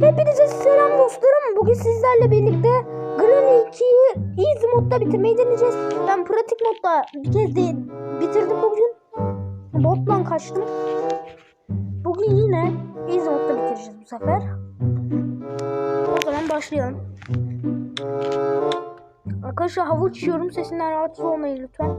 Hepinize selam dostlarım. Bugün sizlerle birlikte Granny 2'yi Easy modda bitirmeyi deneyeceğiz. Ben pratik modda bir kez de bitirdim bugün. Botla kaçtım. Bugün yine Easy modda bitireceğiz bu sefer. O zaman başlayalım. Arkadaşlar havuç yiyorum. Sesinden rahatsız olmayın lütfen.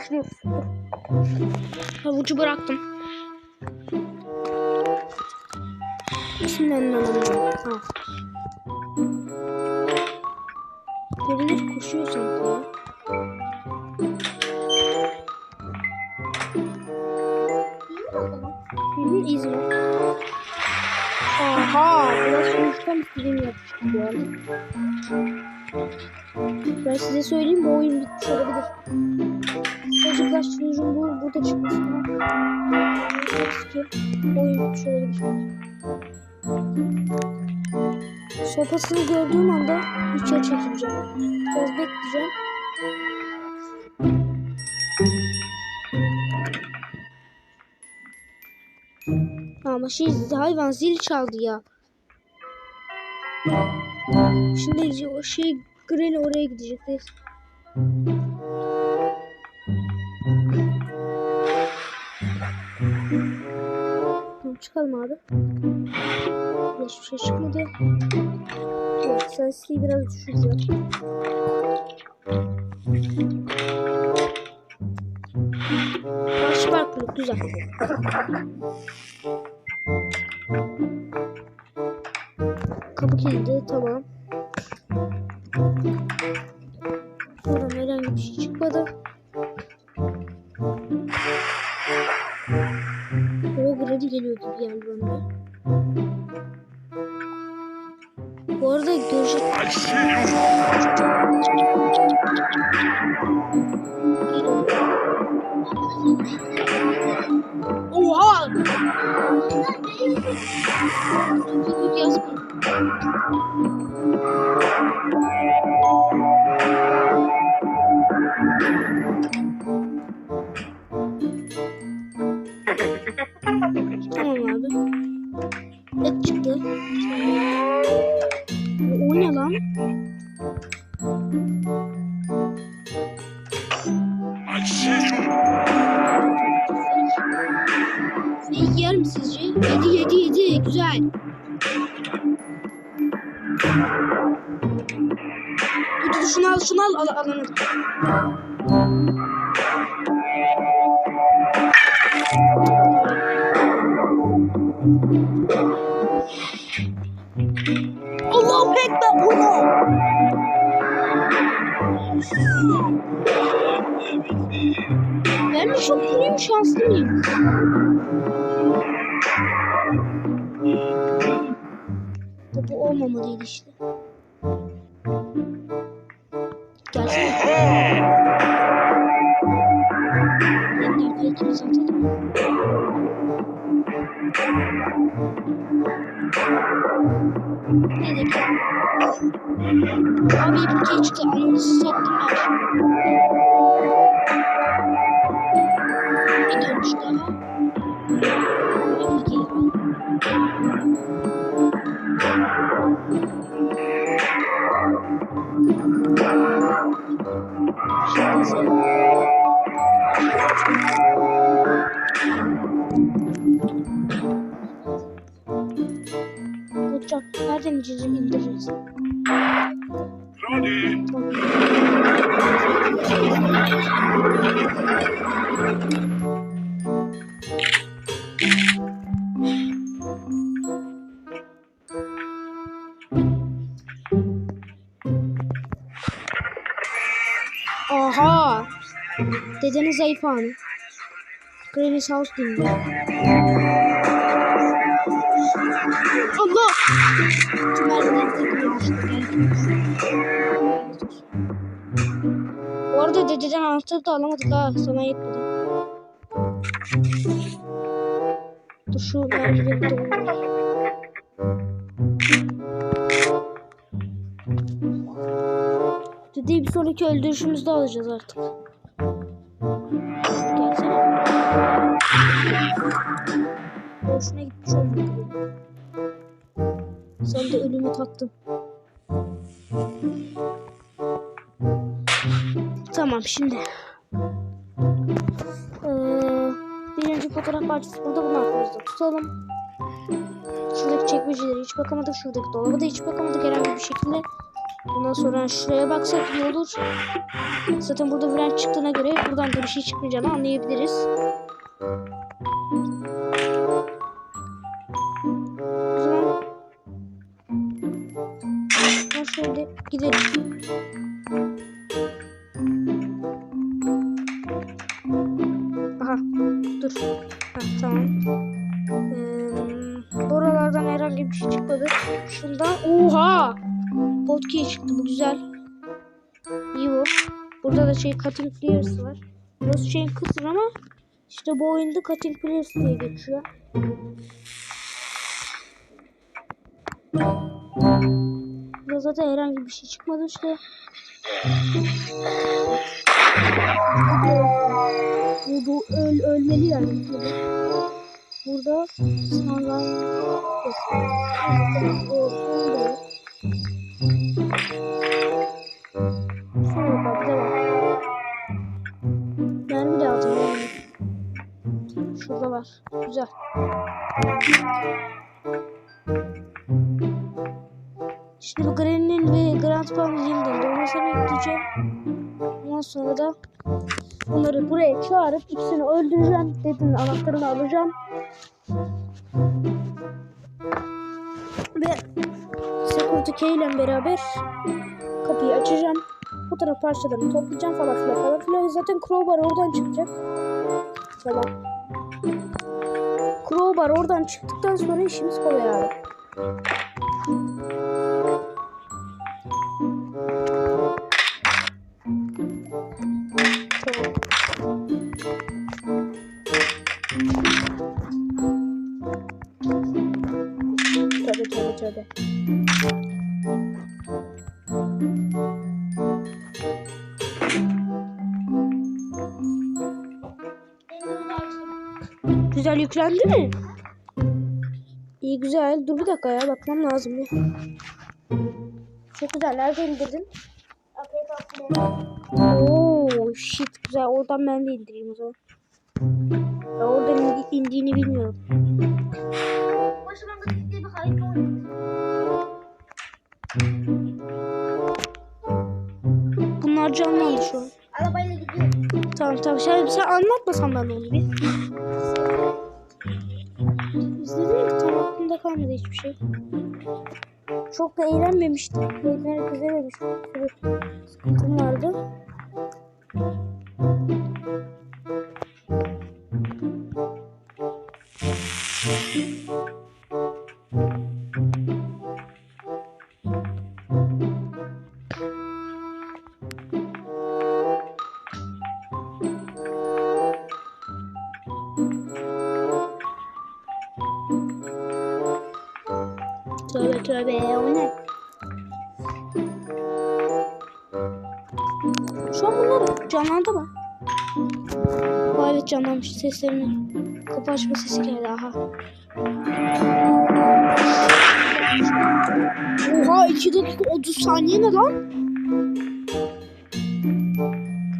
Başlıyoruz. Havucu bıraktım. Bismillahirrahmanirrahim. Ha. Birileri koşuyor sanki hı, izle. Aha, biraz sonuçtan film yapmıştık bu arada. Ben size söyleyeyim bu oyun bitmiş olabilir. Şey hayvan zil çaldı ya. Şimdi o şey Granny oraya gidecek. Çıkalım abi. Hiçbir şey çıkmadı. Evet sensliği biraz düşüreceğim. Karşı farklılık güzel. Kapı kilidi tamam. Çok iyiyim şanslı mıyım? Bu, bu olmamalıydı işte. Gelsene. Yeniden kayıtımızı atalım. Ne dedik? Abi ipucu çıktı. Analizi sattım ben şimdi. Bir dönüş daha. İpucuyu Gecenin zayıf anı. Granny's House dinliyor. Allah! Bu arada dededen anahtarı da alamadık ha. Sana yetmedi. Dur şu merdiven doğru. Dedeyi bir sonraki öldürüşümüzde alacağız artık. Boşuna gitmiş bu. Sen de ölümü tattın. Tamam şimdi. Ee, birinci fotoğraf parçası burada bunu aklımızda tutalım. Şuradaki çekmeceleri hiç bakamadık. Şuradaki dolaba da hiç bakamadık herhangi bir şekilde. Bundan sonra şuraya baksak iyi olur. Zaten burada fren çıktığına göre buradan da bir şey çıkmayacağını anlayabiliriz. O zaman ben şöyle gidelim. Burası şeyin kısır ama işte bu oyunda cutting players diye geçiyor. Burada zaten herhangi bir şey çıkmadı işte. Bu, bu öl, ölmeli yani. Burada sonra yok. O, Şurada var. Güzel. Şimdi bu Granny'nin ve Grandpa'nın yeniden doğmasını bekleyeceğim. Ondan sonra da onları buraya çağırıp ikisini öldüreceğim. Dedinin anahtarını alacağım. Ve Security Key ile beraber kapıyı açacağım. Fotoğraf parçalarını toplayacağım falan filan falan filan. Zaten crowbar oradan çıkacak. Tamam. Crowbar oradan çıktıktan sonra işimiz kolay abi. Yüklendi mi? İyi güzel. Dur bir dakika ya bakmam lazım bir. Çok güzel. Nerede indirdin? Oo shit güzel. Oradan ben de indireyim o zaman. Ben oradan indi- indiğini bilmiyorum. Bunlar canlandı şu an. Arabayla gidiyorum. Tamam tamam. Sen, sen anlatmasan ben onu bir. kalmadı hiçbir şey. Çok da eğlenmemiştim. İzlememiştim. Bir sürü sıkıntım vardı. Şu an bunlar canlandı mı? Aa, evet canlanmış seslerini. Kapı açma sesi geldi aha. Oha 2 dakika 30 saniye ne lan?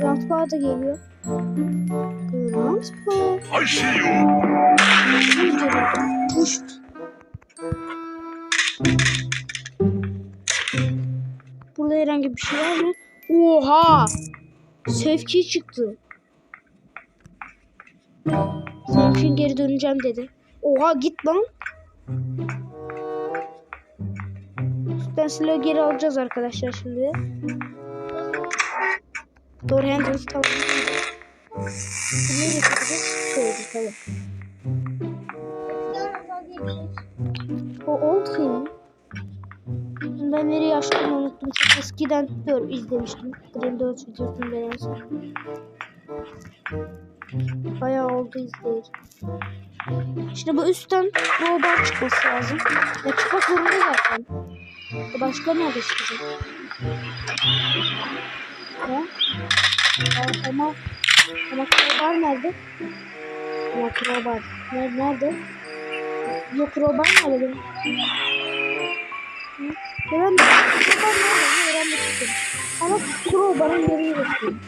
Grandpa da geliyor. Grandpa. I see you. Puşt. Burada herhangi bir şey var mı? Oha! Sevki çıktı. İçin geri döneceğim dedi. Oha git lan. Ben silahı geri alacağız arkadaşlar şimdi. Door handles tamam. Nereye takacağız? Şöyle tamam. O old film. Ben nereye açtığımı unuttum. Çok eskiden gör izlemiştim. Dream 4 videosunu en son. Bayağı oldu izleyeli. Şimdi bu üstten robot çıkması lazım. Ya çıkmak zorunda zaten. Başka nerede çıkacak? Aa, ama ama crowbar nerede? Ama crowbar. Nerede? Yok crowbar nerede? Hı? Ben crowbar nerede? Öğrenmek istedim. Ama crowbar'ın yerini göstereyim.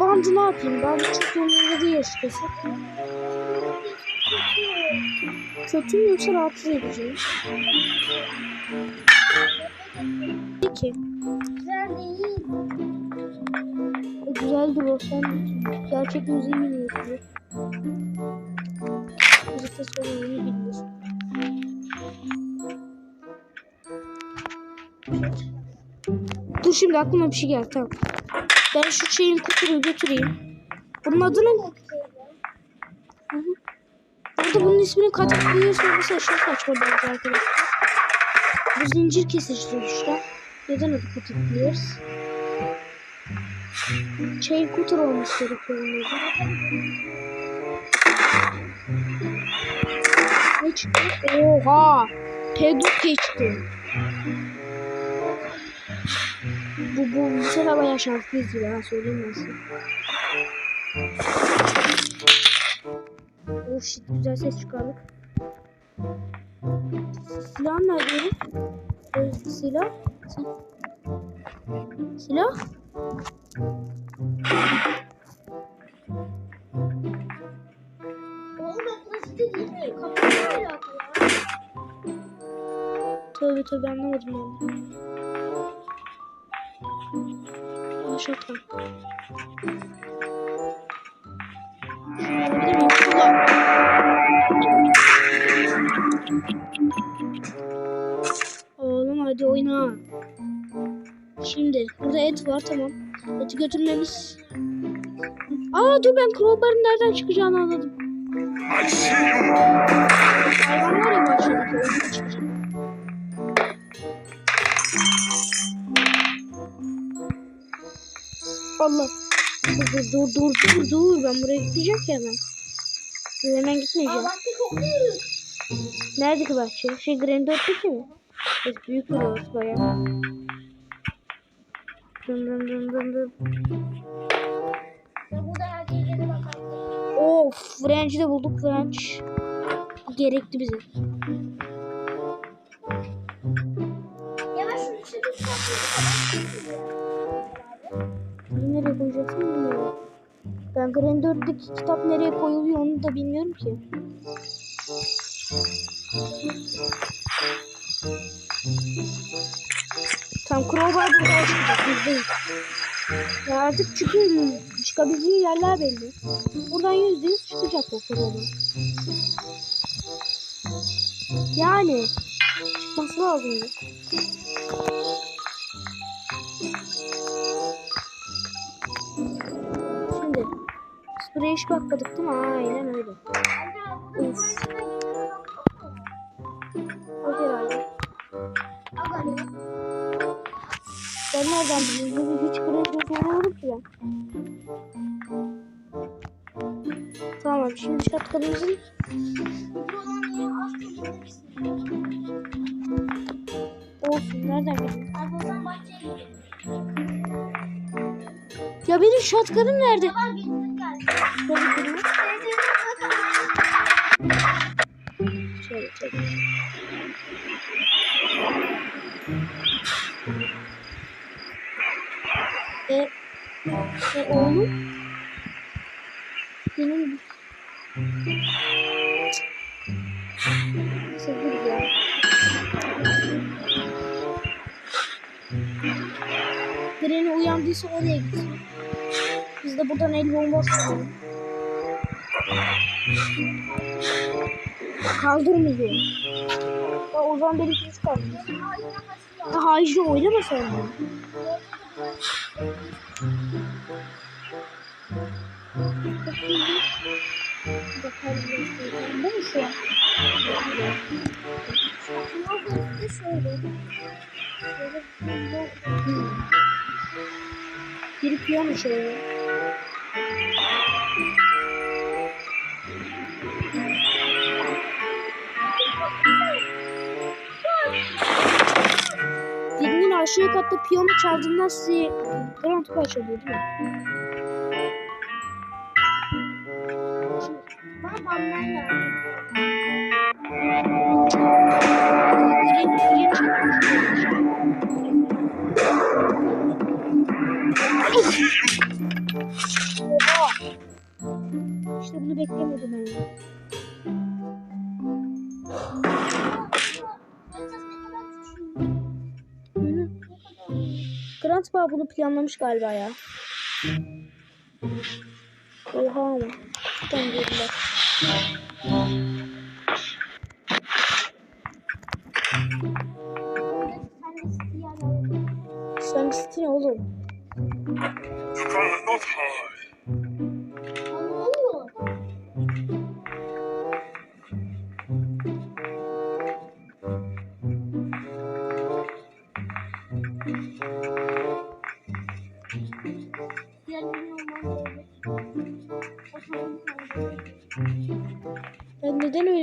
Bandı ne yapayım? Bandı çok önünde değil açıkçası. Kötü mü yoksa rahatsız edici mi? Peki. O güzeldir o sen gerçek müziği bilmiyorsun. Müzikte sorununu şimdi aklıma bir şey geldi tamam. Ben şu şeyin kutuyu götüreyim. Bunun adı ne? Burada bunun ismini katıklıyorsa mesela aşırı saçma bence arkadaşlar. Bu zincir kesici sonuçta. Neden adı katıklıyoruz? Chain cutter olması gerekiyor bunun adı. Ne çıktı? Oha! P4 çıktı. Bu, bu, bu sefer bayağı şanslıyız ha söyleyeyim size. Oh shit güzel ses çıkardık. Silah nerede? Ee, silah? Si- Silah? Ya. Tövbe tövbe anlamadım ben. Şaka. Oğlum hadi oyna. Şimdi burada et var tamam. Eti götürmemiz. Aa dur ben crowbar'ın nereden çıkacağını anladım. Hayvan var ya bahçedeki Allah. Dur dur dur dur dur. Ben buraya gideceğim ki hemen. Dur, hemen gitmeyeceğim. Nerede ki bahçe? Şey Grand 4'teki mi? Evet büyük bir orası bayağı. Dın dın dın dın dın. Ya. Of French'i de bulduk French. Bu gerekti bize. Ya ben şunu. Bunu nereye koyacaksın bilmiyorum. Ben Grand 4'teki kitap nereye koyuluyor onu da bilmiyorum ki. Tam crowbar burada yüzdeyiz. Ya artık çıkıyor. Çıkabileceği yerler belli. Buradan yüzde yüz çıkacak o crowbar. Yani çıkması lazım. Spreye hiç bakmadık değil mi? Aynen öyle. Of. O herhalde. Ben nereden bileyim? Hiç kredi oynamadım ki ben. Tamam şimdi şatkanımızın olsun. Nereden bileyim? Ya benim şatkanım nerede? Kaldırmıyor. Ya o zaman benim hiç kalmıyor. Ya Hacı oynama sen de. Bu mu şu an? Biri piyano şöyle. Aşağı katta piyano çaldığında size Grand Prix çalıyor değil mi? Bana banman lazım. Prix bunu planlamış galiba ya. Oha ama. Cidden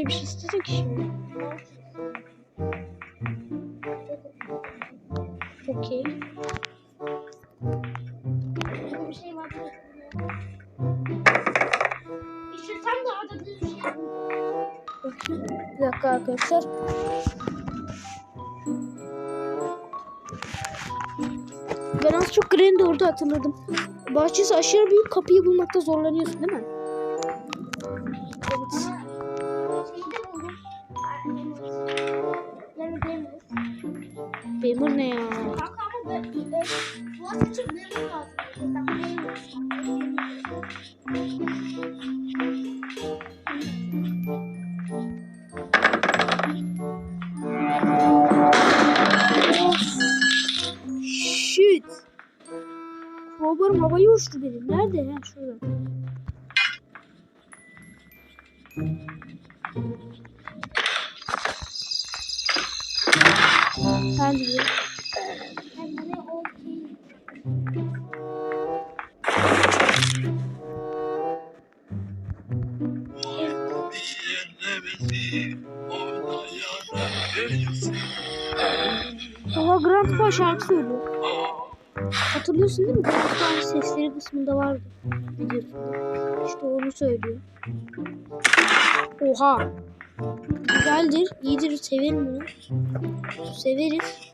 bir şey ki şimdi? Okey. Bir. İşte tam da aradığım şey. Bakayım. Bir dakika arkadaşlar. Ben az çok Granny de orada hatırladım. Bahçesi aşırı büyük kapıyı bulmakta zorlanıyorsun değil mi? Shit. Crowbar'ım havaya uçtu benim. Nerede ya? Şurada. De Hatırlıyorsun değil mi? Grandpa'nın sesleri kısmında vardı. Videosunda. İşte onu söylüyor. Oha. Güzeldir, iyidir, severim bunu. Severiz.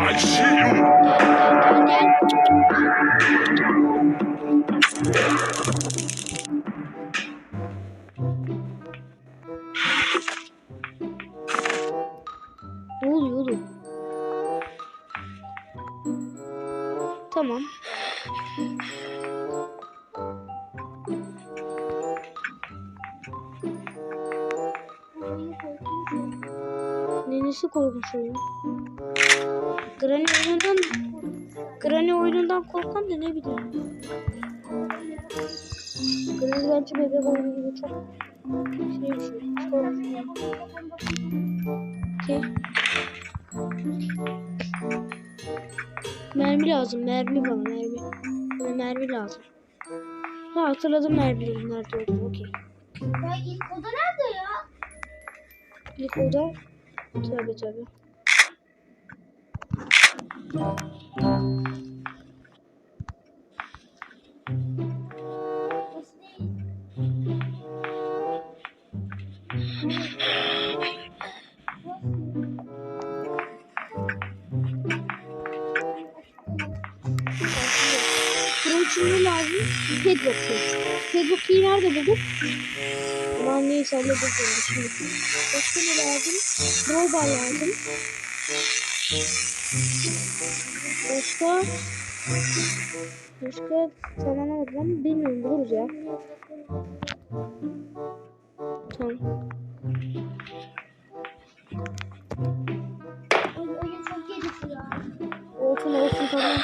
I see you. Gel, gel, gel, Oyun. Granny oyunundan Granny oyunundan korkan da ne bileyim. Granny bence bebek oyunu gibi çok şey şey. Korkmuyor. Okey. Mermi lazım. Mermi bana mermi. Bana mermi lazım. Ha hatırladım mermilerin nerede olduğunu. Okey. Ya ilk oda nerede ya? İlk oda. Tabii tabii. Ne lazım? Padlock key. Padlock key'i nerede bulduk? Aman neyse hallederiz onu şimdi. Başka ne lazım? Crowbar lazım. Başka? Başka tamamlamadım ama bilmiyorum buluruz ya. Tamam. Olsun olsun tamam.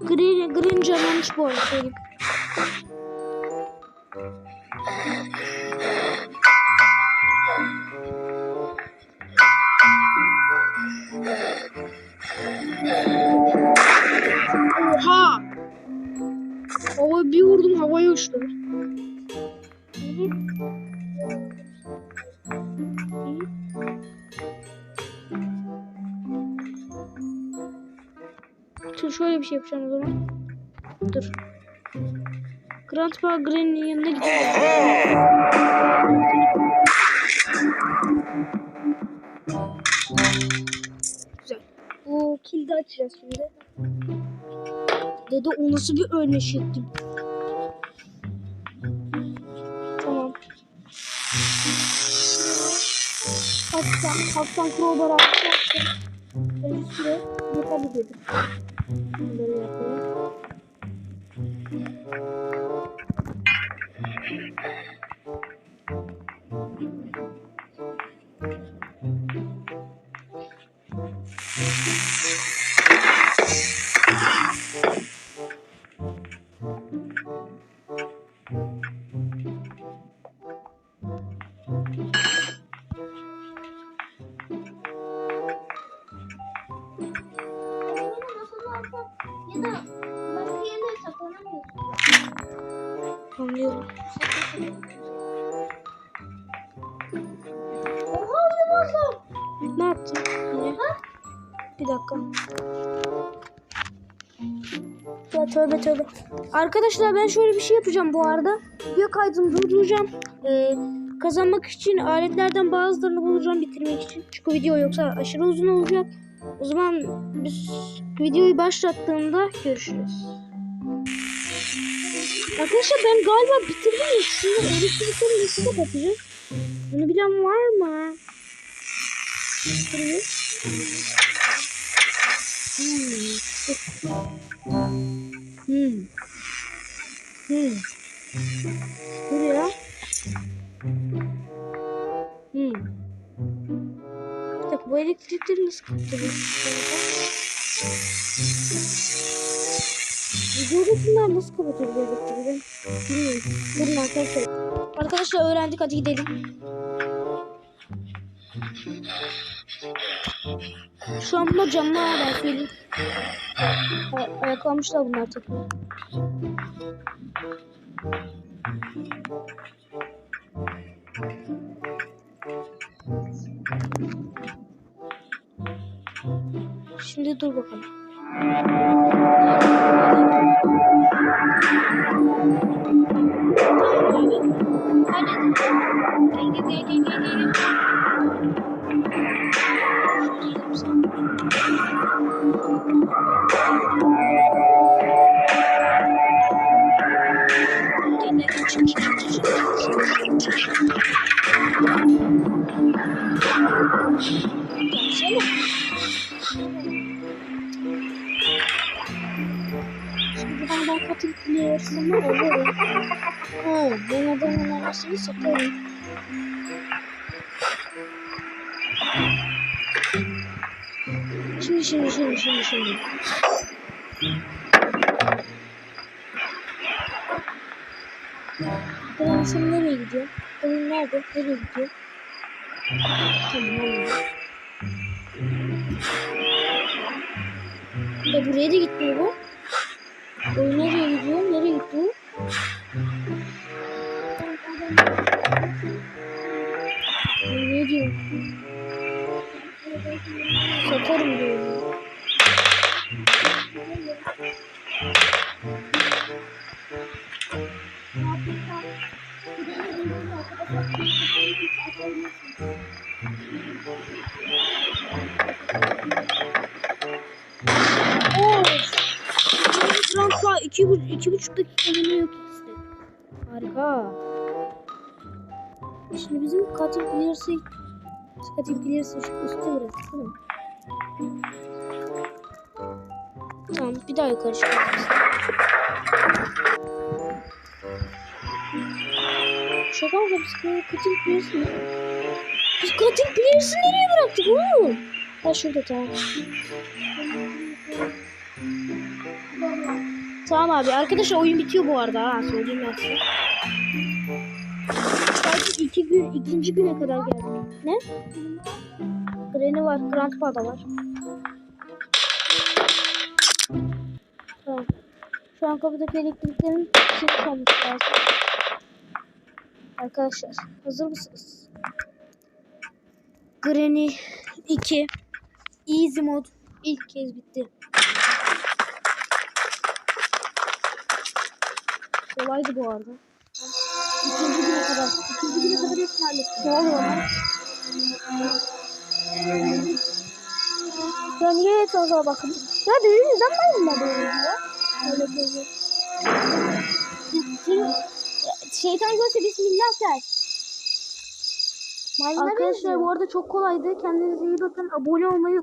Green, green canlanmış bu arada söyleyeyim. Oha! Hava bir vurdum havaya uçtu. başlıyor. İyi. İyi. Dur şöyle bir şey yapacağım o zaman. Dur. Grandpa Granny'nin yanına. Güzel. O kilidi açacağız şimdi. Dede o nasıl bir ölme şekli? Tamam. Kaptan, kaptan crowbar atacağım. Önce süre yeterli dedim. Bunları yapayım. Arkadaşlar ben şöyle bir şey yapacağım bu arada. Video kaydını durduracağım. Ee, kazanmak için aletlerden bazılarını bulacağım bitirmek için. Çünkü video yoksa aşırı uzun olacak. O zaman biz videoyu başlattığımda görüşürüz. Arkadaşlar ben galiba bitirdim. Şimdi elektrikleri nasıl kapatacağım? Bunu bilen var mı? Hmm. Hmm. Hmm. Buraya. Hmm. Bir dakika bu elektrikleri nasıl kapatıyoruz? Videodakiler nasıl kapatıyor bu elektrikleri? Bilmiyorum. Durun arkadaşlar. Arkadaşlar öğrendik hadi gidelim. Şu an bunlar canlı ha, ben söyleyeyim. Ay- ayaklanmışlar bunlar tekrar. Şimdi dur bakalım. Hadi. Gel gel gel gel gel ben katılıyorsun mu olur. Ha, ben adamın arasını satarım. Şimdi şimdi şimdi şimdi şimdi. Ben sen nereye gidiyor? Benim nerede? Nereye gidiyor? Tamam. E buraya da gitmiyor bu. O nereye gidiyor? Nereye gitti ne diyor? Satarım diyor. Of! Grandpa iki, bu, iki buçuk dakika yeniyor ikisi. Harika. Şimdi bizim cutting players'ı cutting players'ı şu üstte bıraktık değil mi? Tamam bir daha yukarı çıkıyoruz. Şaka mı biz cutting players'ı mı? Biz cutting players'ı nereye bıraktık oğlum? Ha şurada tamam. Tamam abi. Arkadaşlar oyun bitiyor bu arada ha. Söyleyeyim ben size. Belki iki gün, ikinci güne kadar geldik. Ne? Granny var. Grandpa da var. Şu an kapıdaki elektriklerin kilitli olması lazım. Arkadaşlar hazır mısınız? Granny 2 Easy mod ilk kez bitti. Kolaydı bu arada. İkinci güne kadar. İkinci güne kadar hepsini hallettim. Ne oluyor lan? Ya niye etrafa bakın? Ya benim yüzden ben mi böyle ya? Öyle böyle. Kim, şeytan görse bismillah der. Arkadaşlar bu arada çok kolaydı. Kendinize iyi bakın. Abone olmayı